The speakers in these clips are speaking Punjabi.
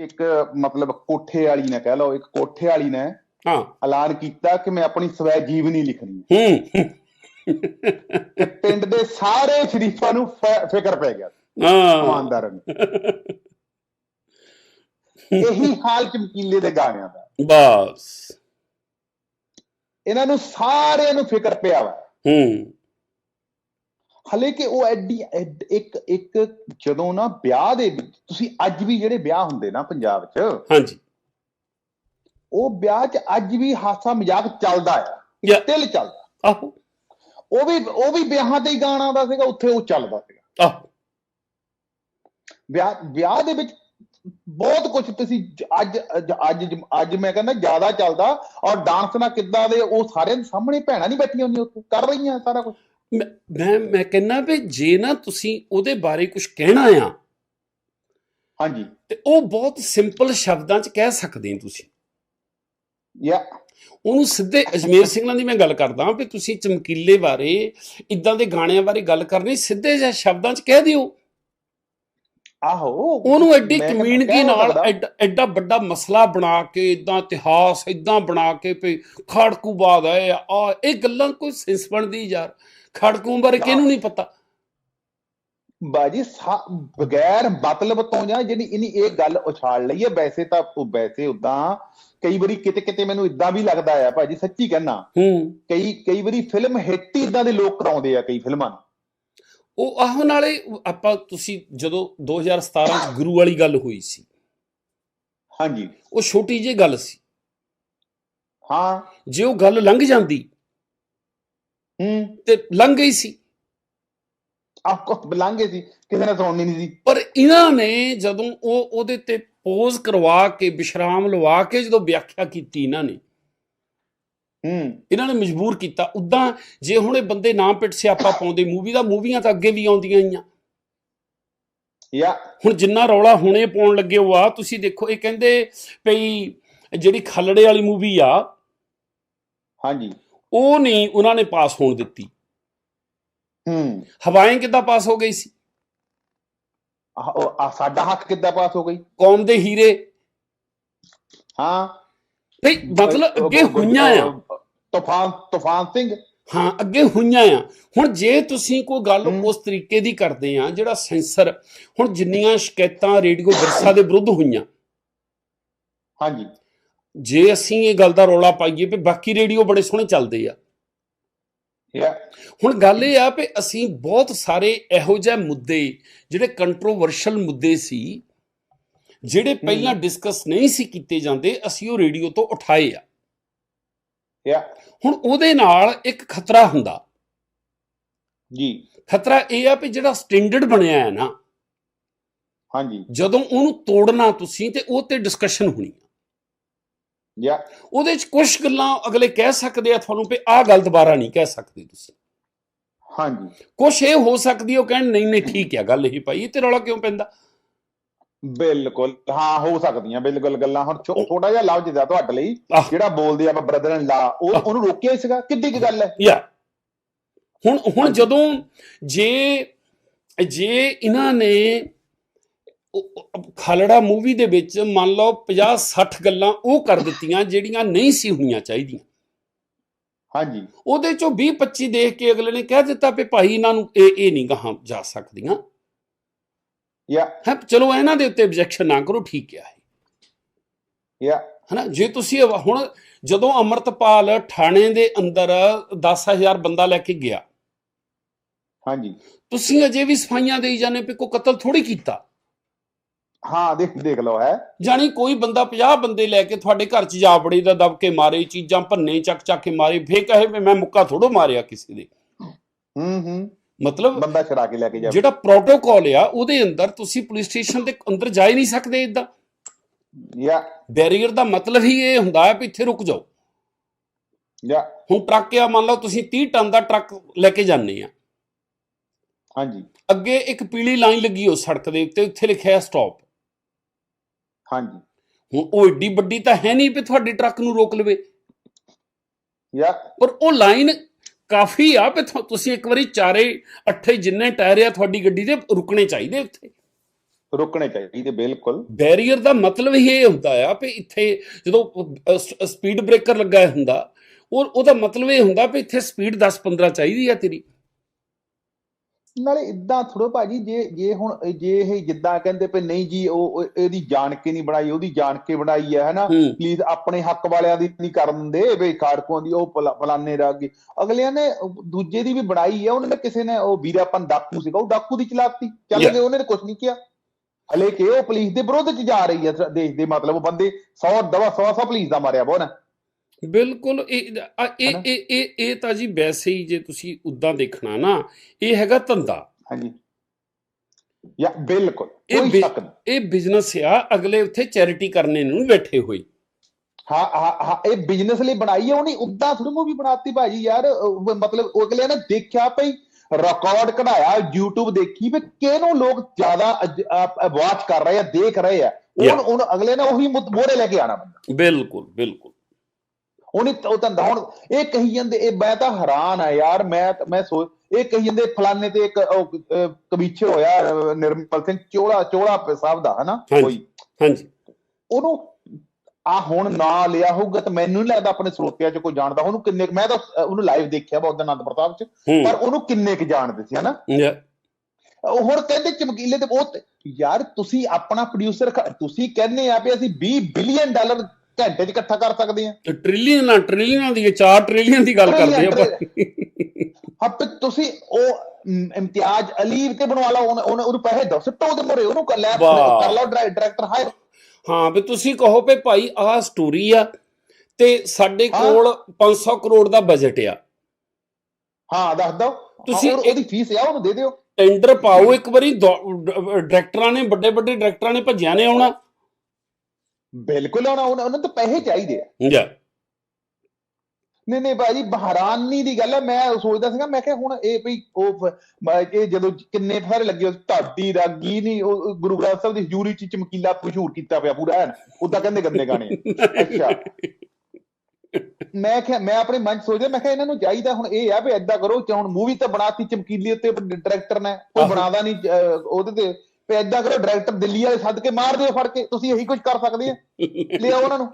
ਇੱਕ ਮਤਲਬ ਕੋਠੇ ਵਾਲੀ ਨੇ ਕਹਿ ਲਓ ਇੱਕ ਕੋਠੇ ਵਾਲੀ ਨੇ ਹਾਂ। ਐਲਾਨ ਕੀਤਾ ਕਿ ਮੈਂ ਆਪਣੀ ਸਵੈ ਜੀਵਨੀ ਲਿਖਣੀ ਹੈ। ਹੂੰ। ਪਿੰਡ ਦੇ ਸਾਰੇ ਸ਼ਰੀਫਾਂ ਨੂੰ ਫਿਕਰ ਪੈ ਗਿਆ ਹਾਂ। ਇਮਾਨਦਾਰਾਂ ਨੂੰ। ਇਹੀ ਹਾਲ ਚਮਕੀਲੇ ਦੇ ਗਾਣਿਆਂ ਦਾ। ਬਸ। ਇਹਨਾਂ ਨੂੰ ਸਾਰਿਆਂ ਨੂੰ ਫਿਕਰ ਪਿਆ ਵਾ। ਹੂੰ। ਹਲੇ ਕਿ ਉਹ ਐਡੀ ਇੱਕ ਇੱਕ ਜਦੋਂ ਨਾ ਵਿਆਹ ਦੇ ਵਿੱਚ ਤੁਸੀਂ ਅੱਜ ਵੀ ਜਿਹੜੇ ਵਿਆਹ ਹੁੰਦੇ ਨਾ ਪੰਜਾਬ 'ਚ ਹਾਂਜੀ। ਉਹ ਵਿਆਹ 'ਚ ਅੱਜ ਵੀ ਹਾਸਾ ਮਜ਼ਾਕ ਚੱਲਦਾ ਆ। ਤਿਲ ਚੱਲਦਾ। ਆਹੋ। ਉਹ ਵੀ ਉਹ ਵੀ ਵਿਆਹਾਂ ਤੇ ਹੀ ਗਾਣਾ ਆਉਂਦਾ ਸੀਗਾ ਉੱਥੇ ਉਹ ਚੱਲਦਾ ਸੀਗਾ। ਆਹੋ। ਵਿਆਹ ਵਿਆਹ ਦੇ ਵਿੱਚ ਬਹੁਤ ਕੁਝ ਤੁਸੀਂ ਅੱਜ ਅੱਜ ਅੱਜ ਮੈਂ ਕਹਿੰਦਾ ਜ਼ਿਆਦਾ ਚੱਲਦਾ ਔਰ ਡਾਂਸ ਨਾਲ ਕਿੱਦਾਂ ਦੇ ਉਹ ਸਾਰਿਆਂ ਦੇ ਸਾਹਮਣੇ ਭੈਣਾਂ ਨਹੀਂ ਬੈਠੀਆਂ ਹੁੰਦੀਆਂ ਉੱਥੇ ਕਰ ਰਹੀਆਂ ਸਾਰਾ ਕੁਝ ਮੈਂ ਮੈਂ ਕਹਿੰਦਾ ਵੀ ਜੇ ਨਾ ਤੁਸੀਂ ਉਹਦੇ ਬਾਰੇ ਕੁਝ ਕਹਿਣਾ ਆ ਹਾਂਜੀ। ਤੇ ਉਹ ਬਹੁਤ ਸਿੰਪਲ ਸ਼ਬਦਾਂ 'ਚ ਕਹਿ ਸਕਦੇ ਹੋ ਤੁਸੀਂ। ਯਾ। ਉਹਨੂੰ ਸਿੱਧੇ ਅਜਮੇਰ ਸਿੰਘਾਂ ਦੀ ਮੈਂ ਗੱਲ ਕਰਦਾ ਵੀ ਤੁਸੀਂ ਚਮਕੀਲੇ ਬਾਰੇ ਇਦਾਂ ਦੇ ਗਾਣਿਆਂ ਬਾਰੇ ਗੱਲ ਕਰਨੀ ਸਿੱਧੇ ਜਿਹੇ ਸ਼ਬਦਾਂ 'ਚ ਕਹਿ ਦਿਓ। ਆਹੋ। ਉਹਨੂੰ ਐਡੀ ਕਮਿਊਨਿਟੀ ਨਾਲ। ਐਡਾ ਵੱਡਾ ਮਸਲਾ ਬਣਾ ਕੇ ਇਦਾਂ ਇਤਿਹਾਸ ਇਦਾਂ ਬਣਾ ਕੇ ਵੀ ਖੜਕੂ ਬਾਦ ਹੈ ਆ। ਇਹ ਗੱਲਾਂ ਕੋਈ ਸੈਂਸ ਬਣਦੀ ਯਾਰ। ਖੜਕੂ ਬਾਰੇ ਕਿਹਨੂੰ ਨਹੀਂ ਪਤਾ? ਬਾਜੀ ਬਗੈਰ ਮਤਲਬ ਤੋਂ ਜਾਂ ਜਿਹੜੀ ਇਨੀ ਇਹ ਗੱਲ ਉਛਾਲ ਲਈ ਹੈ ਵੈਸੇ ਤਾਂ ਉਹ ਵੈਸੇ ਉਦਾਂ ਕਈ ਵਾਰੀ ਕਿਤੇ ਕਿਤੇ ਮੈਨੂੰ ਇਦਾਂ ਵੀ ਲੱਗਦਾ ਆ ਭਾਜੀ ਸੱਚੀ ਕਹਿਣਾ ਹੂੰ। ਕਈ ਕਈ ਵਾਰੀ ਫਿਲਮ ਹਿੱਟ ਹੀ ਇਦਾਂ ਦੇ ਲੋਕ ਕਰਾਉਂਦੇ ਆ ਕਈ ਫਿਲਮਾਂ। ਉਹ ਆਹੋ ਨਾਲੇ ਆਪਾਂ ਤੁਸੀਂ ਜਦੋਂ 2017 ਚ ਗੁਰੂ ਵਾਲੀ ਗੱਲ ਹੋਈ ਸੀ। ਹਾਂਜੀ। ਉਹ ਛੋਟੀ ਜਿਹੀ ਗੱਲ ਸੀ। ਹਾਂ। ਜੇ ਉਹ ਗੱਲ ਲੰਘ ਜਾਂਦੀ ਤੇ ਲੰਘ ਗਈ ਸੀ। ਆਪਕੋ ਬੁਲਾਂਗੇ ਸੀ ਕਿਸੇ ਨੇ ਸੁਣਨੀ ਨਹੀਂ ਸੀ। ਪਰ ਇਹਨਾਂ ਨੇ ਜਦੋਂ ਉਹ ਉਹਦੇ ਤੇ ਪੋਜ਼ ਕਰਵਾ ਕੇ ਵਿਸ਼ਰਾਮ ਲਵਾ ਕੇ ਜਦੋਂ ਵਿਆਖਿਆ ਕੀਤੀ ਇਹਨਾਂ ਨੇ ਹੂੰ। ਇਹਨਾਂ ਨੇ ਮਜਬੂਰ ਕੀਤਾ। ਉਦਾਂ ਜੇ ਹੁਣ ਇਹ ਬੰਦੇ ਨਾ ਪਿੱਟ ਸਿਆਪਾ ਪਾਉਂਦੇ ਮੂਵੀ ਦਾ ਮੂਵੀਆਂ ਤਾਂ ਅੱਗੇ ਵੀ ਆਉਂਦੀਆਂ ਆਈਆਂ। ਯਾ। ਹੁਣ ਜਿੰਨਾ ਰੌਲਾ ਹੁਣੇ ਪਾਉਣ ਲੱਗੇ ਹੋ ਆ ਤੁਸੀਂ ਦੇਖੋ ਇਹ ਕਹਿੰਦੇ ਭਈ ਜਿਹੜੀ ਖੱਲੜੇ ਵਾਲੀ ਮੂਵੀ ਆ ਹਾਂਜੀ। ਉਹ ਨਹੀਂ ਉਹਨਾਂ ਨੇ ਪਾਸ ਹੋਣ ਦਿੱਤੀ। ਹੂੰ। ਹਵਾਏਂ ਕਿੱਦਾਂ ਪਾਸ ਹੋ ਗਈ ਸੀ? ਆਹ, ਸਾਡਾ ਹੱਕ ਕਿੱਦਾਂ ਪਾਸ ਹੋ ਗਈ? ਕੌਮ ਦੇ ਹੀਰੇ। ਹਾਂ। ਭਈ ਮਤਲਬ ਅੱਗੇ ਹੋਈਆਂ ਆ। ਤੂਫਾਨ ਤੂਫਾਨ ਸਿੰਘ। ਹਾਂ ਅੱਗੇ ਹੋਈਆਂ ਆ। ਹੁਣ ਜੇ ਤੁਸੀਂ ਕੋਈ ਗੱਲ। ਉਸ ਤਰੀਕੇ ਦੀ ਕਰਦੇ ਆ ਜਿਹੜਾ ਸੈਂਸਰ ਹੁਣ ਜਿੰਨੀਆਂ ਸ਼ਿਕਾਇਤਾਂ ਰੇਡੀਓ ਵਿਰਸਾ ਦੇ ਵਿਰੁੱਧ ਹੋਈਆਂ। ਹਾਂਜੀ। ਜੇ ਅਸੀਂ ਇਹ ਗੱਲ ਦਾ ਰੌਲਾ ਪਾਈਏ ਵੀ ਬਾਕੀ ਰੇਡੀਓ ਬੜੇ ਸੋਹਣੇ ਚੱਲਦੇ ਆ। ਹੁਣ ਗੱਲ ਇਹ ਆ ਵੀ ਅਸੀਂ ਬਹੁਤ ਸਾਰੇ ਇਹੋ ਜਿਹੇ ਮੁੱਦੇ ਜਿਹੜੇ ਕੰਟਰੋਵਰਸ਼ਲ ਮੁੱਦੇ ਸੀ ਜਿਹੜੇ ਪਹਿਲਾਂ ਡਿਸਕਸ ਨਹੀਂ ਸੀ ਕੀਤੇ ਜਾਂਦੇ ਅਸੀਂ ਉਹ ਰੇਡੀਓ ਤੋਂ ਉਠਾਏ ਆ। ਯਾ ਹੁਣ ਉਹਦੇ ਨਾਲ ਇੱਕ ਖਤਰਾ ਹੁੰਦਾ। ਜੀ। ਖਤਰਾ ਇਹ ਆ ਵੀ ਜਿਹੜਾ ਸਟੈਂਡਰਡ ਬਣਿਆ ਹੈ ਨਾ ਹਾਂਜੀ। ਜਦੋਂ ਉਹਨੂੰ ਤੋੜਨਾ ਤੁਸੀਂ ਤੇ ਉਹ ਤੇ ਡਿਸਕਸ਼ਨ ਹੋਣੀ ਯਾ ਉਹਦੇ ਚ ਕੁਝ ਗੱਲਾਂ ਅਗਲੇ ਕਹਿ ਸਕਦੇ ਆ ਤੁਹਾਨੂੰ ਵੀ ਆਹ ਗੱਲ ਦੁਬਾਰਾ ਨਹੀਂ ਕਹਿ ਸਕਦੇ ਤੁਸੀਂ। ਹਾਂਜੀ। ਕੁਝ ਇਹ ਹੋ ਸਕਦੀ ਉਹ ਕਹਿਣ ਨਹੀਂ ਨਹੀਂ ਠੀਕ ਹੈ ਗੱਲ ਇਹ ਭਾਈ ਇਹ ਤੇ ਰੌਲਾ ਕਿਉਂ ਪੈਂਦਾ? ਬਿਲਕੁਲ ਹਾਂ ਹੋ ਸਕਦੀਆਂ ਬਿਲਕੁਲ ਗੱਲਾਂ। ਹੁਣ ਛੋਟਾ ਜਿਹਾ ਲਫ਼ਜ਼ ਦਾ ਤੁਹਾਡੇ ਲਈ। ਜਿਹੜਾ ਬੋਲਦੇ ਆ ਬ੍ਰਦਰ ਇਨ ਲਾ ਉਹ। ਉਹਨੂੰ ਰੋਕਿਆ ਹੀ ਸੀਗਾ ਕਿੱਡੀ ਕੀ ਗੱਲ ਹੈ? ਯਾ। ਹੁਣ ਹੁਣ ਜਦੋਂ ਜੇ ਜੇ ਇਹਨਾਂ ਨੇ ਖਾਲੜਾ ਮੂਵੀ ਦੇ ਵਿੱਚ ਮੰਨ ਲਓ 50 60 ਗੱਲਾਂ ਉਹ ਕਰ ਦਿੱਤੀਆਂ ਜਿਹੜੀਆਂ ਨਹੀਂ ਸੀ ਹੋਣੀਆਂ ਚਾਹੀਦੀਆਂ। ਹਾਂਜੀ। ਉਹਦੇ ਚੋਂ 20 25 ਦੇਖ ਕੇ ਅਗਲੇ ਨੇ ਕਹਿ ਦਿੱਤਾ ਵੀ ਭਾਈ ਇਹਨਾਂ ਨੂੰ ਇਹ ਇਹ ਨਹੀਂ ਗਾਹਾਂ ਜਾ ਸਕਦੀਆਂ। ਯਾ। ਹੈ ਚਲੋ ਇਹਨਾਂ ਦੇ ਉੱਤੇ ਆਬਜੈਕਸ਼ਨ ਨਾ ਕਰੋ ਠੀਕ ਹੈ। ਯਾ। ਹਨਾ ਜੇ ਤੁਸੀਂ ਹੁਣ ਜਦੋਂ ਅਮਰਤਪਾਲ ਥਾਣੇ ਦੇ ਅੰਦਰ 10000 ਬੰਦਾ ਲੈ ਕੇ ਗਿਆ। ਹਾਂਜੀ। ਤੁਸੀਂ ਅਜੇ ਵੀ ਸਫਾਈਆਂ ਦੇਈ ਜਾਂਦੇ ਵੀ ਕੋਈ ਕਤਲ ਥੋੜੀ ਕੀਤਾ। ਹਾਂ ਦੇਖ ਦੇਖ ਲਓ ਹੈ। ਜਾਣੀ ਕੋਈ ਬੰਦਾ 50 ਬੰਦੇ ਲੈ ਕੇ ਤੁਹਾਡੇ ਘਰ 'ਚ ਜਾ ਬੜੀ ਦਾ ਦਬ ਕੇ ਮਾਰੇ ਚੀਜ਼ਾਂ ਭੰਨੇ ਚੱਕ ਚੱਕ ਕੇ ਮਾਰੇ ਫੇਰ ਕਹੇ ਵੀ ਮੈਂ ਮੁੱਕਾ ਥੋੜੋ ਮਾਰਿਆ ਕਿਸੇ ਦੇ। ਹੂੰ ਹੂੰ। ਮਤਲਬ ਬੰਦਾ ਛੜਾ ਕੇ ਲੈ ਕੇ ਜਾਵੇ। ਜਿਹੜਾ ਪ੍ਰੋਟੋਕਾਲ ਆ ਉਹਦੇ ਅੰਦਰ ਤੁਸੀਂ ਪੁਲਿਸ ਸਟੇਸ਼ਨ ਦੇ ਅੰਦਰ ਜਾ ਹੀ ਨਹੀਂ ਸਕਦੇ ਇਦਾਂ ਯਾ। ਬੈਰੀਅਰ ਦਾ ਮਤਲਬ ਹੀ ਇਹ ਹੁੰਦਾ ਹੈ ਵੀ ਇੱਥੇ ਰੁਕ ਜਾਓ। ਯਾ। ਹੁਣ ਟਰੱਕ ਆ ਮੰਨ ਲਓ ਤੁਸੀਂ 30 ਟਨ ਦਾ ਟਰੱਕ ਲੈ ਕੇ ਜਾਂਦੇ ਆ। ਹਾਂਜੀ। ਅੱਗੇ ਇੱਕ ਪੀਲੀ ਲਾਈਨ ਲੱਗੀ ਹੋ ਸੜਕ ਦੇ ਉੱਤੇ ਉੱਥੇ ਲਿਖਿਆ ਸਟਾਪ ਹਾਂਜੀ। ਹੁਣ ਉਹ ਏਡੀ ਵੱਡੀ ਤਾਂ ਹੈ ਨਹੀਂ ਵੀ ਤੁਹਾਡੇ ਟਰੱਕ ਨੂੰ ਰੋਕ ਲਵੇ। ਯਾ। ਪਰ ਉਹ ਲਾਈਨ ਕਾਫੀ ਆ ਵੀ ਤੁਸੀਂ ਇੱਕ ਵਾਰੀ ਚਾਰੇ ਅੱਠੇ ਜਿੰਨੇ ਟਾਇਰ ਆ ਤੁਹਾਡੀ ਗੱਡੀ ਦੇ ਰੁਕਣੇ ਚਾਹੀਦੇ ਉੱਥੇ। ਰੁਕਣੇ ਚਾਹੀਦੇ ਬਿਲਕੁਲ। ਬੈਰੀਅਰ ਦਾ ਮਤਲਬ ਹੀ ਇਹ ਹੁੰਦਾ ਆ ਵੀ ਇੱਥੇ ਜਦੋਂ ਸਪੀਡ ਬ੍ਰੇਕਰ ਲੱਗਾ ਹੁੰਦਾ ਉਹ ਉਹਦਾ ਮਤਲਬ ਇਹ ਹੁੰਦਾ ਵੀ ਇੱਥੇ ਸਪੀਡ 10 15 ਚਾਹੀਦੀ ਆ ਤੇਰੀ। ਨਾਲੇ ਇਦਾਂ ਥੋੜੋ ਭਾਜੀ ਜੇ ਜੇ ਹੁਣ ਜੇ ਇਹ ਜਿੱਦਾਂ ਕਹਿੰਦੇ ਪਏ ਨਹੀਂ ਜੀ ਉਹ ਇਹਦੀ ਜਾਣ ਕੇ ਨਹੀਂ ਬਣਾਈ ਉਹਦੀ ਜਾਣ ਕੇ ਬਣਾਈ ਹੈ ਹਨਾ? ਪਲੀਜ਼ ਆਪਣੇ ਹੱਕ ਵਾਲਿਆਂ ਦੀ ਨਹੀਂ ਕਰਨ ਦਿੰਦੇ ਬਈ ਖਾੜਕੂਆਂ ਦੀ ਉਹ ਫਲਾ- ਫਲਾਨੇ ਰਾਗੀ ਅਗਲਿਆਂ ਨੇ ਦੂਜੇ ਦੀ ਵੀ ਬਣਾਈ ਹੈ ਉਹਨਾਂ ਨੇ ਕਿਸੇ ਨੇ ਉਹ ਵੀਰਾਪਨ ਡਾਕੂ ਸੀਗਾ ਉਹ ਡਾਕੂ ਦੀ ਚਲਾਤੀ। ਚੱਲ. ਗਏ ਉਹਨੇ ਕੁਝ ਨਹੀਂ ਕਿਹਾ। ਹਲੇ ਕਿ ਉਹ ਪੁਲਿਸ ਦੇ ਵਿਰੋਧ ਚ ਜਾ ਰਹੀ ਹੈ ਦੇਸ਼ ਦੇ ਮਤਲਬ ਉਹ ਬੰਦੇ 100 ਦਵਾ 100 100 ਪੁਲਿਸ ਦਾ ਮਾਰਿਆ ਬੋਨ ਬਿਲਕੁਲ ਇਹ ਇਹ? ਇਹ ਇਹ ਤਾਂ ਜੀ ਵੈਸੇ ਹੀ ਜੇ ਤੁਸੀਂ ਉਦਾਂ ਦੇਖਣਾ ਨਾ ਇਹ ਹੈਗਾ ਧੰਦਾ। ਹਾਂਜੀ। ਯਾ ਬਿਲਕੁਲ ਇਹ ਕੋਈ ਬਿ- ਸ਼ੱਕ ਨਹੀਂ। ਇਹ ਬਿਜ਼ਨਸ ਆ ਅਗਲੇ ਉੱਥੇ ਚੈਰਿਟੀ ਕਰਨੇ ਨੂੰ ਬੈਠੇ ਹੋਏ। ਹਾਂ ਹਾਂ ਇਹ ਬਿਜ਼ਨਸ ਲਈ ਬਣਾਈ ਹੈ ਉਹਨੇ ਉਦਾਂ ਥੋੜੀ ਮੂਵੀ ਬਣਾਤੀ ਭਾਜੀ ਯਾਰ ਮਤਲਬ ਉਹ ਅਗਲੇ ਨੇ ਦੇਖਿਆ ਭਈ ਰਿਕਾਰਡ ਕਢਾਇਆ YouTube ਦੇਖੀ ਵੀ ਕਿਹਨੂੰ ਲੋਕ ਜ਼ਿਆਦਾ ਵਾਚ ਕਰ ਰਹੇ ਆ ਦੇਖ ਰਹੇ ਆ. ਉਹ ਉਹ ਅਗਲੇ ਨੇ ਉਹੀ ਮੋਰੇ ਲੈ ਕੇ ਆਣਾ ਬੰਦਾ। ਬਿਲਕੁਲ ਬਿਲਕੁਲ। ਉਹਨੇ ਉਹ ਤਾਂ ਹੁਣ ਇਹ ਕਹੀ ਜਾਂਦੇ ਇਹ ਮੈਂ ਤਾਂ ਹੈਰਾਨ ਆ ਯਾਰ ਮੈਂ ਮੈਂ ਸੋਚ ਇਹ ਕਹੀ ਜਾਂਦੇ ਫਲਾਣੇ ਤੇ ਇੱਕ ਕਵੀਛੇ ਹੋਇਆ ਨਿਰਮਲ ਸਿੰਘ ਚੋਲਾ ਚੋਲਾ ਸਾਹਿਬ ਦਾ ਹਨਾ। ਕੋਈ। ਹਾਂਜੀ। ਉਹਨੂੰ ਆ ਹੁਣ ਨਾ ਲਿਆ ਹੋਊਗਾ ਤਾਂ ਮੈਨੂੰ ਨਹੀਂ ਲੱਗਦਾ ਆਪਣੇ ਸਰੋਤਿਆਂ ਚ ਕੋਈ ਜਾਣਦਾ। ਉਹਨੂੰ ਕਿੰਨੇ ਮੈਂ ਤਾਂ ਉਹਨੂੰ ਲਾਈਵ ਦੇਖਿਆ ਬਹੁਤ ਆਨੰਦ ਪ੍ਰਤਾਪ ਚ ਪਰ ਉਹਨੂੰ ਕਿੰਨੇ ਕੁ ਜਾਣਦੇ ਸੀ ਹਨਾ. ਉਹ ਹੁਣ ਕਹਿੰਦੇ ਚਮਕੀਲੇ ਤੇ ਉਹ ਤੇ- ਯਾਰ ਤੁਸੀਂ ਆਪਣਾ ਪ੍ਰੋਡਿਊਸਰ ਤੁਸੀਂ ਕਹਿੰਦੇ ਆ ਵੀ ਅਸੀਂ 20 ਬਿਲੀਅਨ ਡਾਲਰ ਘੰਟੇ 'ਚ ਇਕੱਠਾ ਕਰ ਸਕਦੇ ਆ। ਟ੍ਰਿਲੀਅਨਾਂ ਟ੍ਰਿਲੀਅਨਾਂ ਦੀ 4 ਟ੍ਰਿਲੀਅਨ ਦੀ ਗੱਲ ਕਰਦੇ ਆਪਾਂ। ਹੱਪ ਤੁਸੀਂ ਉਹ ਇਮਤਿਆਜ਼ ਅਲੀ ਤੇ ਬਣਵਾ ਲਓ ਉਹਨੇ ਉਹਨੇ- ਪੈਸੇ ਦੋ ਸਿੱਟੋ ਉਹਦੇ ਮੋਰੇ ਉਹਨੂੰ ਕਰ ਲੈ। ਕਰ ਲਓ ਡਾਇਰੈਕਟਰ ਹਾਇਰ ਹਾਂ ਵੀ ਤੁਸੀਂ ਕਹੋ ਵੀ ਭਾਈ ਆਹ ਸਟੋਰੀ ਆ ਤੇ ਸਾਡੇ। ਕੋਲ 500 ਕਰੋੜ ਦਾ ਬਜਟ ਆ। ਹਾਂ ਦੱਸ ਦਿਓ। ਤੁਸੀਂ ਉਹਦੀ ਫੀਸ ਆ ਉਹਨੂੰ ਦੇ ਦਿਓ। ਟੈਂਡਰ ਪਾਓ ਇੱਕ ਵਾਰੀ ਦੋ- ਡਾਇਰੈਕਟਰਾਂ ਨੇ ਵੱਡੇ ਵੱਡੇ ਡਾਇਰੈਕਟਰਾਂ ਨੇ ਭੱਜਿਆ ਨੇ ਆਉਣਾ। ਬਿਲਕੁਲ ਉਹਨਾਂ ਉਹਨਾਂ ਉਹਨਾਂ ਤਾਂ ਪੈਸੇ ਚਾਹੀਦੇ ਆ। ਜਾ ਨਹੀਂ ਨਹੀਂ ਭਾਜੀ ਬਹਾਰਾਨੀ ਦੀ ਗੱਲ ਹੈ ਮੈਂ ਸੋਚਦਾ ਸੀਗਾ ਮੈਂ ਕਿਹਾ ਹੁਣ ਇਹ ਭਈ ਉਹ ਇਹ ਜਦੋਂ ਕਿੰਨੇ ਸਾਰੇ ਲੱਗੇ ਢਾਡੀ ਰਾਗੀ ਨਹੀਂ ਉਹ ਉਹ ਗੁਰੂ ਗ੍ਰੰਥ ਸਾਹਿਬ ਦੀ ਹਜ਼ੂਰੀ ਚ ਚਮਕੀਲਾ ਮਸ਼ਹੂਰ ਕੀਤਾ ਪਿਆ ਪੂਰਾ ਐਨ। ਉਦਾਂ ਕਹਿੰਦੇ ਗੰਦੇ ਗਾਣੇ ਅੱਛਾ। ਮੈਂ ਕਿਹਾ ਮੈਂ ਆਪਣੇ ਮਨ ਚ ਸੋਚਦਾ ਮੈਂ ਕਿਹਾ ਇਹਨਾਂ ਨੂੰ ਚਾਹੀਦਾ ਹੁਣ ਇਹ ਆ ਵੀ ਐਦਾਂ ਕਰੋ ਕਿ ਹੁਣ ਮੂਵੀ ਤਾਂ ਬਣਾਤੀ ਚਮਕੀਲੀ ਉੱਤੇ ਡਾਇਰੈਕਟਰ ਨੇ ਕੋਈ ਆਹੋ। ਬਣਾਦਾ ਨਹੀਂ ਉਹਦੇ ਤੇ ਵੀ ਐਦਾਂ ਕਰੋ ਡਾਇਰੈਕਟਰ ਦਿੱਲੀ ਵਾਲੇ ਸੱਦ ਕੇ ਮਾਰ ਦਿਓ ਫੜ ਕੇ ਤੁਸੀਂ ਇਹੀ ਕੁਝ ਕਰ ਸਕਦੇ ਆ। ਲਿਆਓ ਉਹਨਾਂ ਨੂੰ।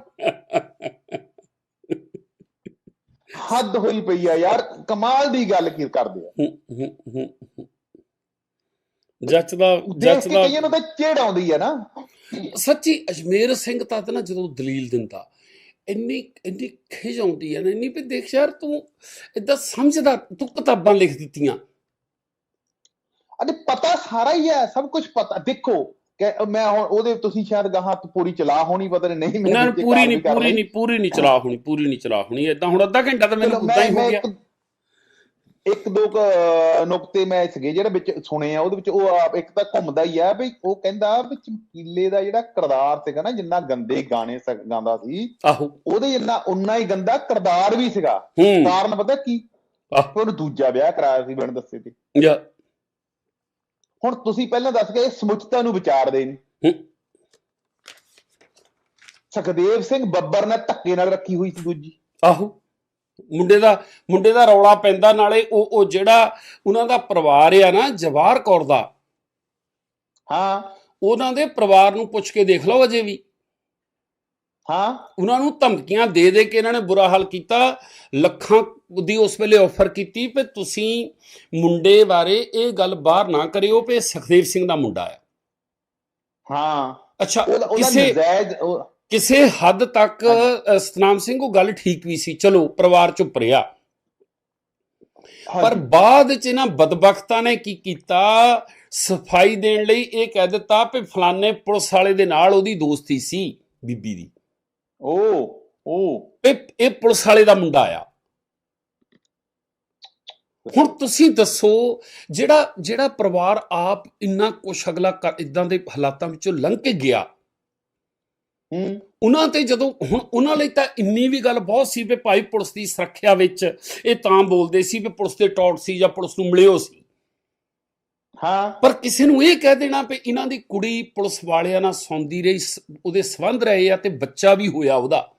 ਹੱਦ ਹੋਈ ਪਈ ਆ ਯਾਰ ਕਮਾਲ ਦੀ ਗੱਲ ਕੀ ਕਰਦੇ ਆ। ਜੱਚਦਾ ਦੇਖ ਕੇ ਜੱਚਦਾ ਕਈਆਂ ਨੂੰ ਤਾਂ ਚਿੜ ਆਉਂਦੀ ਆ ਨਾ। ਸੱਚੀ ਅਜਮੇਰ ਸਿੰਘ ਤਾਂ ਨਾ ਜਦੋਂ ਦਲੀਲ ਦਿੰਦਾ ਇੰਨੀ ਇੰਨੀ ਖਿਜ ਆਉਂਦੀ ਹੈ ਨਾ ਇੰਨੀ ਵੀ ਦੇਖ ਯਾਰ ਤੂੰ ਇਦਾਂ ਸਮਝਦਾ ਤੂੰ ਕਿਤਾਬਾਂ ਲਿਖ ਦਿੱਤੀਆਂ। ਅਰੇ ਪਤਾ ਸਾਰਾ ਹੀ ਹੈ ਸਭ ਕੁਝ ਪਤਾ। ਦੇਖੋ ਕਿ ਮੈਂ ਹੁਣ ਉਹਦੇ ਤੁਸੀਂ ਸ਼ਾਇਦ ਗਾਹਾਂ ਪੂਰੀ ਚਲਾ ਹੋਣੀ ਪਤਾ ਨਹੀਂ ਨਹੀਂ ਨਾ ਪੂਰੀ ਨਹੀਂ ਪੂਰੀ। ਨਹੀਂ ਪੂਰੀ ਨਹੀਂ ਚਲਾ ਹੋਣੀ ਪੂਰੀ ਨਹੀਂ ਚਲਾ ਹੋਣੀ। ਇਦਾਂ ਹੁਣ ਅੱਧਾ ਘੰਟਾ ਤਾਂ ਮੈਨੂੰ ਉਦਾਂ ਹੀ ਹੋ ਗਿਆ। ਇੱਕ ਦੋ ਨੁਕਤੇ ਮੈਂ ਸੀਗੇ ਜਿਹੜੇ ਵਿੱਚ ਸੁਣੇ ਆ ਉਹਦੇ ਵਿੱਚ ਉਹ ਆਪ ਇੱਕ ਤਾਂ ਘੁੰਮਦਾ ਹੀ ਆ ਵੀ ਉਹ ਕਹਿੰਦਾ ਵੀ ਚਮਕੀਲੇ ਦਾ ਜਿਹੜਾ ਕਿਰਦਾਰ ਸੀਗਾ ਨਾ ਜਿੰਨਾ ਗੰਦੇ ਗਾਣੇ ਗਾਉਂਦਾ ਸੀ ਆਹੋ। ਉਹਦੇ ਜਿੰਨਾ ਉਨਾ ਹੀ ਗੰਦਾ ਕਿਰਦਾਰ ਵੀ ਸੀਗਾ। ਕਾਰਨ ਪਤਾ ਕੀ। ਉਹਨੂੰ ਦੂਜਾ ਵਿਆਹ ਕਰਾਇਆ ਸੀ ਬਣ ਦੱਸੇ ਤੇ। ਜਾ ਹੁਣ ਤੁਸੀਂ ਪਹਿਲਾਂ ਦੱਸ ਕੇ ਸਮੁੱਚਤਾ ਨੂੰ ਵਿਚਾਰਦੇ ਨਹੀਂ ਹੂੰ। ਸੁਖਦੇਵ ਸਿੰਘ ਬੱਬਰ ਨੇ ਧੱਕੇ ਨਾਲ ਰੱਖੀ ਹੋਈ ਸੀ ਦੂਜੀ। ਆਹੋ। ਮੁੰਡੇ ਦਾ ਮੁੰਡੇ ਦਾ ਰੌਲਾ ਪੈਂਦਾ ਨਾਲੇ ਉਹ ਉਹ ਜਿਹੜਾ ਉਹਨਾਂ ਦਾ ਪਰਿਵਾਰ ਆ ਨਾ ਜਵਾਹਰ ਕੌਰ ਦਾ ਹਾਂ। ਉਹਨਾਂ ਦੇ ਪਰਿਵਾਰ ਨੂੰ ਪੁੱਛ ਕੇ ਦੇਖ ਲਓ ਅਜੇ ਵੀ। ਹਾਂ। ਉਹਨਾਂ ਨੂੰ ਧਮਕੀਆਂ ਦੇ ਦੇ ਕੇ ਇਹਨਾਂ ਨੇ ਬੁਰਾ ਹਾਲ ਕੀਤਾ। ਲੱਖਾਂ ਦੀ ਉਸ ਵੇਲੇ ਆਫਰ ਕੀਤੀ ਕਿ ਤੁਸੀਂ ਮੁੰਡੇ ਬਾਰੇ ਇਹ ਗੱਲ ਬਾਹਰ ਨਾ ਕਰਿਓ ਕਿ ਸੁਖਦੇਵ ਸਿੰਘ ਦਾ ਮੁੰਡਾ ਹੈ। ਹਾਂ। ਅੱਛਾ ਕਿਸੇ ਕਿਸੇ ਹੱਦ ਤੱਕ ਸਤਨਾਮ ਸਿੰਘ ਉਹ ਗੱਲ ਠੀਕ ਵੀ ਸੀ। ਚਲੋ ਪਰਿਵਾਰ ਚੁੱਪ ਰਿਹਾ। ਪਰ ਬਾਅਦ ਚ ਇਹਨਾਂ ਬਦਬਖਤਾਂ ਨੇ ਕੀ ਕੀਤਾ? ਸਫ਼ਾਈ ਦੇਣ ਲਈ ਇਹ ਕਹਿ ਦਿੱਤਾ ਕਿ ਫਲਾਣੇ ਪੁਲਿਸ ਵਾਲੇ ਦੇ ਨਾਲ ਉਹਦੀ ਦੋਸਤੀ ਸੀ ਬੀਬੀ ਦੀ। ਉਹ ਉਹ ਇਹ ਇਹ ਪੁਲਿਸ ਵਾਲੇ ਦਾ ਮੁੰਡਾ ਆ। ਹੁਣ ਤੁਸੀਂ ਦੱਸੋ ਜਿਹੜਾ ਜਿਹੜਾ ਪਰਿਵਾਰ ਆਪ ਇੰਨਾ ਕੁਛ ਅਗਲਾ ਇਦਾਂ ਦੇ ਹਾਲਾਤਾਂ ਵਿੱਚੋਂ ਲੰਘ ਕੇ ਗਿਆ। ਹੂੰ। ਉਹਨਾਂ ਤੇ ਜਦੋਂ ਹੁਣ ਉਹਨਾਂ ਲਈ ਤਾਂ ਇੰਨੀ ਵੀ ਗੱਲ ਬਹੁਤ ਸੀ ਵੀ ਭਾਈ ਪੁਲਿਸ ਦੀ ਸੁਰੱਖਿਆ ਵਿੱਚ ਇਹ ਤਾਂ ਬੋਲਦੇ ਸੀ ਵੀ ਪੁਲਿਸ ਦੇ ਟੌਟ ਸੀ ਜਾਂ ਪੁਲਿਸ ਨੂੰ ਮਿਲਿਓ ਸੀ। ਹਾਂ। ਪਰ ਕਿਸੇ ਨੂੰ ਇਹ ਕਹਿ ਦੇਣਾ ਵੀ ਇਹਨਾਂ ਦੀ ਕੁੜੀ ਪੁਲਿਸ ਵਾਲਿਆਂ ਨਾਲ ਸੌਂਦੀ ਰਹੀ ਉਹਦੇ ਸਬੰਧ ਰਹੇ ਆ ਤੇ ਬੱਚਾ ਵੀ ਹੋਇਆ ਉਹਦਾ।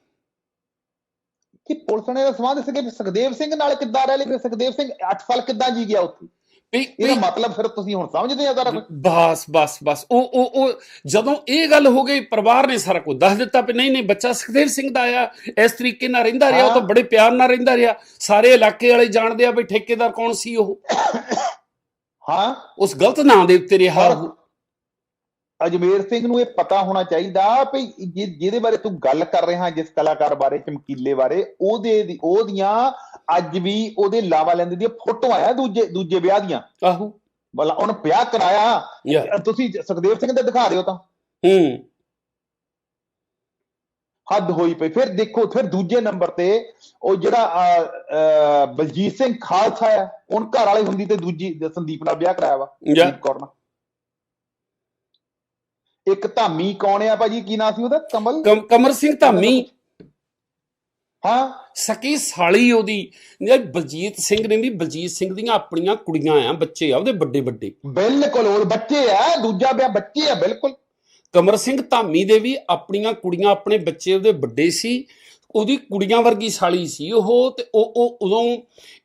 ਕਿ ਪੁਲਿਸ ਨੇ ਦੱਸ ਕਿ ਸੁਖਦੇਵ ਸਿੰਘ ਨਾਲ ਕਿੱਦਾਂ ਰਹਿ ਲਈ ਫਿਰ ਸੁਖਦੇਵ ਸਿੰਘ 8 ਸਾਲ ਕਿੱਦਾਂ ਜੀ ਗਿਆ ਉੱਥੇ? ਵੀ ਇਹਦਾ ਮਤਲਬ ਫਿਰ ਤੁਸੀਂ ਹੁਣ ਸਮਝਦੇ ਆ ਸਾਰਾ ਕੁਝ ਬਸ ਬਸ ਬਸ। ਉਹ ਉਹ ਉਹ ਜਦੋਂ ਇਹ ਗੱਲ ਹੋ ਗਈ ਪਰਿਵਾਰ ਨੇ ਸਾਰਾ ਕੁਝ ਦੱਸ ਦਿੱਤਾ ਵੀ ਨਹੀਂ ਨਹੀਂ ਬੱਚਾ ਸੁਖਦੇਵ ਸਿੰਘ ਦਾ ਆ। ਇਸ ਤਰੀਕੇ ਨਾਲ ਰਹਿੰਦਾ ਰਿਹਾ ਉਹ ਤਾਂ। ਬੜੇ ਪਿਆਰ ਨਾਲ ਰਹਿੰਦਾ ਰਿਹਾ। ਸਾਰੇ ਇਲਾਕੇ ਵਾਲੇ ਜਾਣਦੇ ਆ ਵੀ ਠੇਕੇਦਾਰ ਕੌਣ ਸੀ ਉਹ। ਹਾਂ। ਉਸ ਗਲਤ ਨਾਂ ਦੇ ਉੱਤੇ ਰਿਹਾ। ਅਜਮੇਰ ਸਿੰਘ ਨੂੰ ਇਹ ਪਤਾ ਹੋਣਾ ਚਾਹੀਦਾ ਵੀ ਜਿਹਦੇ ਬਾਰੇ ਤੂੰ ਗੱਲ ਕਰ ਰਿਹਾ ਜਿਸ ਕਲਾਕਾਰ ਬਾਰੇ ਚਮਕੀਲੇ ਬਾਰੇ ਉਹਦੇ ਉਹਦੀਆਂ ਅੱਜ ਵੀ ਉਹਦੇ ਲਾਵਾ ਲੈਂਦੇ ਦੀਆਂ ਫੋਟੋਆਂ ਆ ਦੂਜੇ ਦੂਜੇ ਵਿਆਹ ਦੀਆਂ। ਆਹੋ। ਮਤਲਬ ਉਹਨੇ ਵਿਆਹ ਕਰਾਇਆ। ਤੁਸੀਂ ਸੁਖਦੇਵ ਸਿੰਘ ਦੇ ਦਿਖਾ ਦਿਓ ਤਾਂ। ਹੂੰ। ਹੱਦ ਹੋਈ ਪਈ। ਫਿਰ ਦੇਖੋ ਫਿਰ ਦੂਜੇ ਨੰਬਰ ਤੇ ਉਹ ਜਿਹੜਾ ਬਲਜੀਤ ਸਿੰਘ ਖਾਲਸਾ ਹੈ ਉਹਨ ਘਰ ਵਾਲੀ ਹੁੰਦੀ ਤੇ ਦੂਜੀ ਸੰਦੀਪ ਨਾਲ ਵਿਆਹ ਕਰਾਇਆ ਵਾ ਸੰਦੀਪ ਕੌਰ ਨਾਲ। ਇੱਕ ਧਾਮੀ ਕੌਣ ਆ ਭਾਜੀ? ਕੀ ਨਾਂ ਸੀ ਉਹਦਾ? ਕਮਲ? ਕਮ- ਕਮਰ ਸਿੰਘ ਧਾਮੀ। ਹਾਂ। ਸਕੀ ਸਾਲੀ ਉਹਦੀ। ਜਿਹੜੀ ਬਲਜੀਤ ਸਿੰਘ ਨੇ ਵੀ ਬਲਜੀਤ ਸਿੰਘ ਦੀਆਂ ਆਪਣੀਆਂ ਕੁੜੀਆਂ ਆ ਬੱਚੇ ਆ ਉਹਦੇ ਵੱਡੇ ਵੱਡੇ ਬਿਲਕੁਲ ਉਹ ਬੱਚੇ ਆ ਦੂਜਾ ਵਿਆਹ ਬੱਚੇ ਆ ਬਿਲਕੁਲ। ਕਮਰ ਸਿੰਘ ਧਾਮੀ ਦੇ ਵੀ ਆਪਣੀਆਂ ਕੁੜੀਆਂ ਆਪਣੇ ਬੱਚੇ ਉਹਦੇ ਵੱਡੇ ਸੀ ਉਹਦੀ ਕੁੜੀਆਂ ਵਰਗੀ ਸਾਲੀ ਸੀ ਉਹ ਤੇ ਉਹ ਉਹ ਉਦੋਂ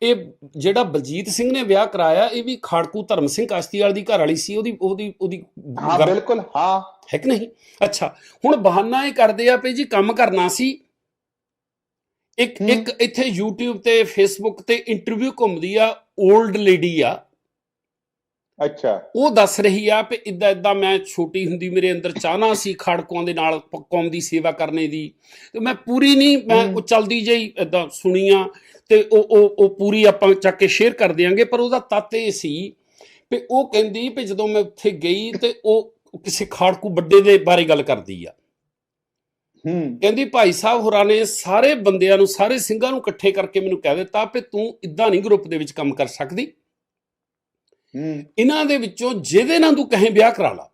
ਇਹ ਜਿਹੜਾ ਬਲਜੀਤ ਸਿੰਘ ਨੇ ਵਿਆਹ ਕਰਾਇਆ ਇਹ ਵੀ ਖਾੜਕੂ ਧਰਮ ਸਿੰਘ ਕਾਸ਼ਤੀਵਾਲ ਦੀ ਘਰ ਵਾਲੀ ਸੀ ਉਹਦੀ ਉਹਦੀ ਉਹਦੀ ਹਾਂ ਬਿਲਕੁਲ ਹਾਂ। ਹੈ ਕਿ ਨਹੀਂ? ਅੱਛਾ ਹੁਣ ਬਹਾਨਾ ਇਹ ਕਰਦੇ ਆ ਵੀ ਜੀ ਕੰਮ ਕਰਨਾ ਸੀ। ਇੱਕ। ਇੱਕ ਇੱਥੇ YouTube ਤੇ Facebook ਤੇ ਇੰਟਰਵਿਊ ਘੁੰਮਦੀ ਆ 올ਡ ਲੇਡੀ ਆ। ਅੱਛਾ। ਉਹ ਦੱਸ ਰਹੀ ਆ ਕਿ ਇਦਾਂ ਇਦਾਂ ਮੈਂ ਛੋਟੀ ਹੁੰਦੀ ਮੇਰੇ ਅੰਦਰ ਚਾਹਨਾ ਸੀ ਖੜਕੋਂ ਦੇ ਨਾਲ ਕੌਮ ਦੀ ਸੇਵਾ ਕਰਨੇ ਦੀ। ਤੇ ਮੈਂ ਪੂਰੀ ਨਹੀਂ ਮੈਂ। ਉਹ ਚਲਦੀ ਜਈ ਇਦਾਂ ਸੁਣੀਆਂ ਤੇ ਉਹ ਉਹ ਉਹ ਪੂਰੀ ਆਪਾਂ ਚੱਕ ਕੇ ਸ਼ੇਅਰ ਕਰ ਦਿਆਂਗੇ ਪਰ ਉਹਦਾ ਤੱਤ ਇਹ ਸੀ ਕਿ ਉਹ ਕਹਿੰਦੀ ਕਿ ਜਦੋਂ ਮੈਂ ਉੱਥੇ ਗਈ ਤੇ ਉਹ ਕਿਸੇ ਖਾੜਕੂ ਵੱਡੇ ਦੇ ਬਾਰੇ ਗੱਲ ਕਰਦੀ ਆ। ਹੂੰ। ਕਹਿੰਦੀ ਭਾਈ ਸਾਹਿਬ ਹੋਰਾਂ ਨੇ ਸਾਰੇ ਬੰਦਿਆਂ ਨੂੰ ਸਾਰੇ ਸਿੰਘਾਂ ਨੂੰ ਇਕੱਠੇ ਕਰਕੇ ਮੈਨੂੰ ਕਹਿ ਦਿੱਤਾ ਕਿ ਤੂੰ ਇਦਾਂ ਨਹੀਂ ਗਰੁੱਪ ਦੇ ਵਿੱਚ ਕੰਮ ਕਰ ਸਕਦੀ। ਇਹਨਾਂ ਦੇ ਵਿੱਚੋਂ ਜਿਹਦੇ ਨਾਲ ਤੂੰ ਕਹੇ ਵਿਆਹ ਕਰਾ ਲਾ।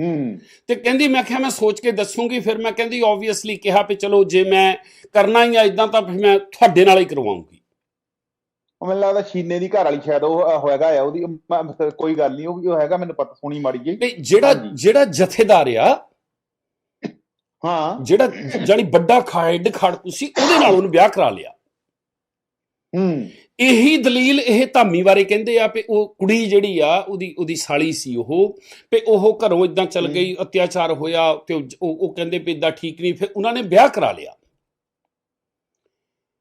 ਹੂੰ। ਤੇ ਕਹਿੰਦੀ ਮੈਂ ਕਿਹਾ ਮੈਂ ਸੋਚ ਕੇ ਦੱਸੂਗੀ ਫਿਰ ਮੈਂ ਕਹਿੰਦੀ ਆਬਵੀਅਸਲੀ ਕਿਹਾ ਵੀ ਚਲੋ ਜੇ ਮੈਂ ਕਰਨਾ ਹੀ ਆ ਇਦਾਂ ਤਾਂ ਫਿਰ ਮੈਂ ਤੁਹਾਡੇ ਨਾਲ ਹੀ ਕਰਵਾਉਂਗੀ। ਉਹ ਮੈਨੂੰ ਲੱਗਦਾ ਸ਼ੀਨੇ ਦੀ ਘਰ ਵਾਲੀ ਸ਼ਾਇਦ ਉਹ ਹੋਏਗਾ ਆ ਉਹਦੀ ਕੋਈ ਗੱਲ ਨਹੀਂ ਉਹ ਵੀ ਹੈਗਾ ਮੈਨੂੰ ਪਤਾ ਸੁਣੀ ਮਾੜੀ ਜੀ ਤੇ ਜਿਹੜਾ। ਜਿਹੜਾ ਜਥੇਦਾਰ ਆ ਹਾਂ। ਜਿਹੜਾ ਜਾਨੀ ਵੱਡਾ ਖਾਇਡ ਖੜਕੂ ਸੀ ਉਹਦੇ ਨਾਲ ਉਹਨੂੰ ਵਿਆਹ ਕਰਾ ਲਿਆ। ਹੂੰ। ਇਹੀ ਦਲੀਲ ਇਹ ਧਾਮੀ ਬਾਰੇ ਕਹਿੰਦੇ ਆ ਕਿ ਉਹ ਕੁੜੀ ਜਿਹੜੀ ਆ ਉਹਦੀ ਉਹਦੀ ਸਾਲੀ ਸੀ ਉਹ। ਤੇ ਉਹ ਘਰੋਂ ਇਦਾਂ ਚਲ। ਗਈ ਅਤਿਆਚਾਰ ਹੋਇਆ ਤੇ ਉਹ ਉਹ ਕਹਿੰਦੇ ਵੀ ਇਦਾਂ ਠੀਕ ਨਹੀਂ। ਫਿਰ ਉਹਨਾਂ ਨੇ ਵਿਆਹ ਕਰਾ ਲਿਆ।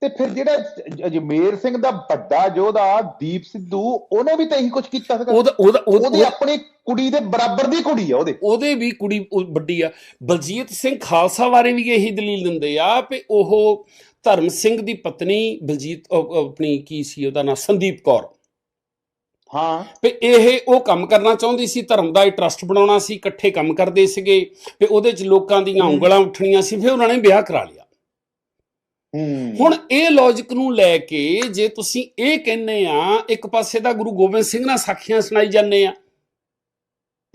ਤੇ ਫਿਰ ਜਿਹੜਾ ਅਜਮੇਰ ਸਿੰਘ ਦਾ ਵੱਡਾ ਯੋਧਾ ਦੀਪ ਸਿੱਧੂ ਉਹਨੇ ਵੀ ਤਾਂ ਇਹੀ ਕੁਝ ਕੀਤਾ ਸੀਗਾ। ਉਹਦਾ ਉਹਦਾ ਉਹਦਾ- ਆਪਣੀ ਕੁੜੀ ਦੇ ਬਰਾਬਰ ਦੀ ਕੁੜੀ ਆ ਉਹਦੇ। ਉਹਦੇ ਵੀ ਕੁੜੀ ਵੱਡੀ ਆ। ਬਲਜੀਤ ਸਿੰਘ ਖਾਲਸਾ ਬਾਰੇ ਵੀ ਇਹੀ ਦਲੀਲ ਦਿੰਦੇ ਆ ਕਿ ਉਹ ਧਰਮ ਸਿੰਘ ਦੀ ਪਤਨੀ ਬਲਜੀਤ ਆਪਣੀ ਕੀ ਸੀ ਉਹਦਾ ਨਾਮ ਸੰਦੀਪ ਕੌਰ। ਹਾਂ। ਵੀ ਇਹ ਉਹ ਕੰਮ ਕਰਨਾ ਚਾਹੁੰਦੀ ਸੀ ਧਰਮ ਦਾ ਟਰਸਟ ਬਣਾਉਣਾ ਸੀ ਇਕੱਠੇ ਕੰਮ ਕਰਦੇ ਸੀਗੇ ਤੇ ਉਹਦੇ 'ਚ ਲੋਕਾਂ ਦੀਆਂ। ਉਂਗਲਾਂ ਉੱਠਣੀਆਂ ਸੀ ਫਿਰ ਉਹਨਾਂ ਨੇ ਵਿਆਹ ਕਰਾ ਲਿਆ। ਹੁਣ ਇਹ ਲੌਜੀਕ ਨੂੰ ਲੈ ਕੇ ਜੇ ਤੁਸੀਂ ਇਹ ਕਹਿੰਨੇ ਆ ਇੱਕ ਪਾਸੇ ਦਾ ਗੁਰੂ ਗੋਬਿੰਦ ਸਿੰਘ ਨਾਲ ਸਾਖੀਆਂ ਸੁਣਾਈ ਜਾਂਦੇ ਆ।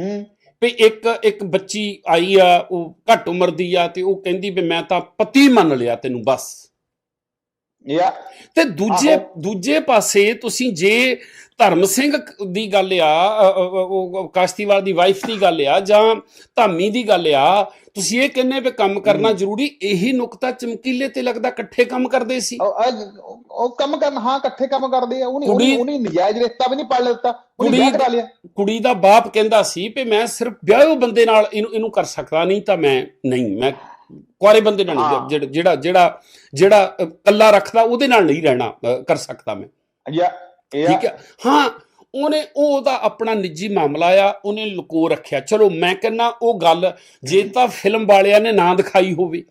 ਹੂੰ। ਵੀ ਇੱਕ ਇੱਕ ਬੱਚੀ ਆਈ ਆ ਉਹ ਘੱਟ ਉਮਰ ਦੀ ਆ ਤੇ ਉਹ ਕਹਿੰਦੀ ਵੀ ਮੈਂ ਤਾਂ ਪਤੀ ਮੰਨ ਲਿਆ ਤੈਨੂੰ ਬਸ। ਤੇ ਦੂਜੇ। ਦੂਜੇ ਪਾਸੇ ਤੁਸੀਂ ਜੇ ਧਰਮ ਸਿੰਘ ਦੀ ਗੱਲ ਆ ਕਾਸ਼ਤੀਵਾਲ ਦੀ ਵਾਈਫ ਦੀ ਗੱਲ ਆ ਜਾਂ ਧਾਮੀ ਦੀ ਗੱਲ ਆ ਤੁਸੀਂ ਇਹ ਕਹਿੰਨੇ ਵੀ ਕੰਮ ਕਰਨਾ। ਜ਼ਰੂਰੀ ਇਹੀ ਨੁਕਤਾ ਚਮਕੀਲੇ ਤੇ ਲੱਗਦਾ ਇਕੱਠੇ ਕੰਮ ਕਰਦੇ ਸੀ ਉਹ ਕੰਮ ਕਰਨ ਹਾਂ ਇਕੱਠੇ ਕੰਮ ਕਰਦੇ ਆ ਉਹਨੇ ਉਹਨੇ ਨਜਾਇਜ਼ ਰਿਸ਼ਤਾ ਵੀ ਨਹੀਂ ਪੜ ਲਿੱਤਾ ਉਹਨੇ ਕੁੜੀ- ਵਿਆਹ ਕਰਾ ਲਿਆ ਕੁੜੀ ਦਾ ਬਾਪ ਕਹਿੰਦਾ ਸੀ ਵੀ ਮੈਂ ਸਿਰਫ ਵਿਆਹੋ ਬੰਦੇ ਨਾਲ ਇਹਨੂੰ ਇਹਨੂੰ ਕਰ ਸਕਦਾ ਨਹੀਂ ਤਾਂ ਮੈਂ ਨਹੀਂ ਮੈਂ ਕੁਆਰੇ ਬੰਦੇ ਨਾਲ ਨਹੀਂ ਹਾਂ। ਜਿਹੜਾ ਜਿਹੜਾ ਜਿਹੜਾ ਕੱਲਾ ਰੱਖਦਾ ਉਹਦੇ ਨਾਲ ਨਹੀਂ ਰਹਿਣਾ ਕਰ ਸਕਦਾ ਮੈਂ। ਠੀਕ ਹੈ? ਹਾਂ ਉਹਨੇ ਉਹ ਉਹਦਾ ਆਪਣਾ ਨਿੱਜੀ ਮਾਮਲਾ ਆ ਉਹਨੇ ਲੁਕੋ ਰੱਖਿਆ। ਚਲੋ ਮੈਂ ਕਹਿੰਨਾ ਉਹ ਗੱਲ ਜੇ ਤਾਂ ਫਿਲਮ ਵਾਲਿਆਂ ਨੇ ਨਾ ਦਿਖਾਈ ਹੋਵੇ।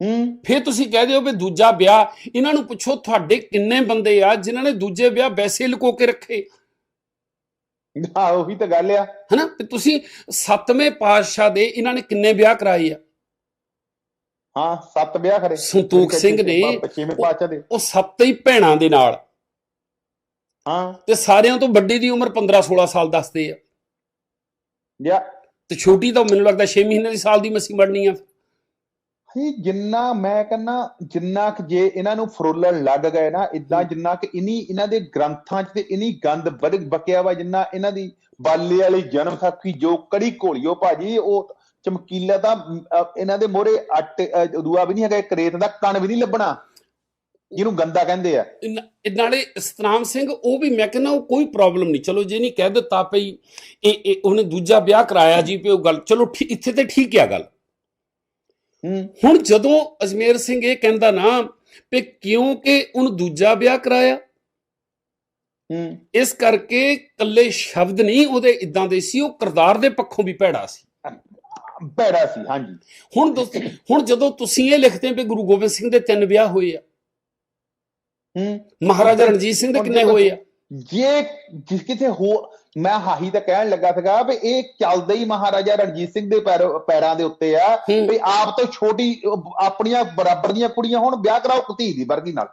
ਹੂੰ। ਫਿਰ ਤੁਸੀਂ ਕਹਿ ਦਿਓ ਵੀ ਦੂਜਾ ਵਿਆਹ ਇਹਨਾਂ ਨੂੰ ਪੁੱਛੋ ਤੁਹਾਡੇ ਕਿੰਨੇ ਬੰਦੇ ਆ ਜਿਨ੍ਹਾਂ ਨੇ ਦੂਜੇ ਵਿਆਹ ਵੈਸੇ ਲੁਕੋ ਕੇ ਰੱਖੇ। ਹਾਂ ਉਹੀ ਤਾਂ ਗੱਲ ਆ। ਹਨਾ? ਤੁਸੀਂ ਸੱਤਵੇਂ ਪਾਤਸ਼ਾਹ ਦੇ ਇਹਨਾਂ ਨੇ ਕਿੰਨੇ ਵਿਆਹ ਕਰਾਏ ਆ? ਹਾਂ ਸੱਤ ਵਿਆਹ ਕਰੇ ਸੰਤੋਖ ਸਿੰਘ ਨੇ ਦੇ। ਉਹ ਸੱਤ ਹੀ ਭੈਣਾਂ ਦੇ ਨਾਲ। ਹਾਂ। ਤੇ ਸਾਰਿਆਂ ਤੋਂ ਵੱਡੀ ਦੀ ਉਮਰ 15 16 ਸਾਲ ਦੱਸਦੇ ਆ। ਯਾ ਤੇ ਛੋਟੀ ਤਾਂ ਮੈਨੂੰ ਲੱਗਦਾ 6 ਮਹੀਨੇ ਦੀ ਸਾਲ ਦੀ ਮਸੀ ਬਣਨੀ ਆ। ਹੀ ਜਿੰਨਾ ਮੈਂ ਕਹਿੰਨਾ ਜਿੰਨਾ ਕਿ ਜੇ ਇਹਨਾਂ ਨੂੰ ਫਰੋਲਣ ਲੱਗ ਗਏ ਨਾ ਇਦਾਂ ਜਿੰਨਾ ਕਿ ਇਨੀ ਇਹਨਾਂ ਦੇ ਗ੍ਰੰਥਾਂ 'ਚ ਤੇ ਇਨੀ ਗੰਦ ਬੜ ਬਕਿਆ ਵਾ ਜਿੰਨਾ ਇਹਨਾਂ ਦੀ ਬਾਲੇ ਵਾਲੀ ਜਨਮ ਸਾਖੀ ਜੋ ਕੜੀ ਘੋਲੀਓ ਭਾਜੀ ਉਹ ਚਮਕੀਲਾ ਤਾਂ ਇਹਨਾਂ ਦੇ ਮੋਰੇ ਆਟੇ ਦੂਆ ਵੀ ਨਹੀਂ ਹੈਗਾ ਇੱਕ ਰੇਤ ਦਾ ਕਣ ਵੀ ਨਹੀਂ ਲੱਭਣਾ ਜਿਹਨੂੰ ਗੰਦਾ ਕਹਿੰਦੇ ਆ। ਨਾਲੇ ਸਤਨਾਮ ਸਿੰਘ ਉਹ ਵੀ ਮੈਂ ਕਹਿੰਦਾ ਉਹ ਕੋਈ ਪ੍ਰੋਬਲਮ ਨਹੀਂ। ਚਲੋ ਜੇ ਨਹੀਂ ਕਹਿ ਦਿੱਤਾ ਪਈ ਇਹ ਉਹਨੇ ਦੂਜਾ ਵਿਆਹ ਕਰਾਇਆ ਜੀ ਪਈ ਉਹ ਗੱਲ ਚਲੋ ਇੱਥੇ ਤੇ ਠੀਕ ਆ ਗੱਲ। ਹੁਣ ਜਦੋਂ ਅਜਮੇਰ ਸਿੰਘ ਇਹ ਕਹਿੰਦਾ ਨਾ ਵੀ ਕਿਉਂਕਿ ਉਹਨੂੰ ਦੂਜਾ ਵਿਆਹ ਕਰਾਇਆ? ਹੂੰ। ਇਸ ਕਰਕੇ ਕੱਲੇ ਸ਼ਬਦ ਨਹੀਂ ਉਹਦੇ ਇਦਾਂ ਦੇ ਸੀ ਉਹ ਕਿਰਦਾਰ ਦੇ ਪੱਖੋਂ ਵੀ ਭੈੜਾ ਸੀ। ਭੈੜਾ ਸੀ ਹਾਂਜੀ। ਹੁਣ ਦੋਸਤ- ਹੁਣ ਜਦੋਂ ਤੁਸੀਂ ਇਹ ਲਿਖਦੇ ਵੀ ਗੁਰੂ ਗੋਬਿੰਦ ਸਿੰਘ ਦੇ ਤਿੰਨ ਵਿਆਹ ਹੋਏ ਆ ਹੂੰ। ਮਹਾਰਾਜਾ ਰਣਜੀਤ ਸਿੰਘ ਦੇ ਕਿੰਨੇ ਹੋਏ ਆ? ਜੇ ਜਿਸ ਕਿਤੇ ਹੋ ਮੈਂ ਹਾਹੀ ਤਾਂ ਕਹਿਣ ਲੱਗਾ ਸੀਗਾ ਵੀ ਇਹ ਚੱਲਦਾ ਹੀ ਮਹਾਰਾਜਾ ਰਣਜੀਤ ਸਿੰਘ ਦੇ ਪੈਰ- ਦੇ ਉੱਤੇ ਆ ਹੂੰ। ਵੀ ਆਪ ਤੋਂ ਛੋਟੀ ਆਪਣੀਆਂ ਬਰਾਬਰ ਦੀਆਂ ਕੁੜੀਆਂ ਹੁਣ ਵਿਆਹ ਕਰਾਓ ਧੀ ਦੀ ਵਰਗੀ ਨਾਲ।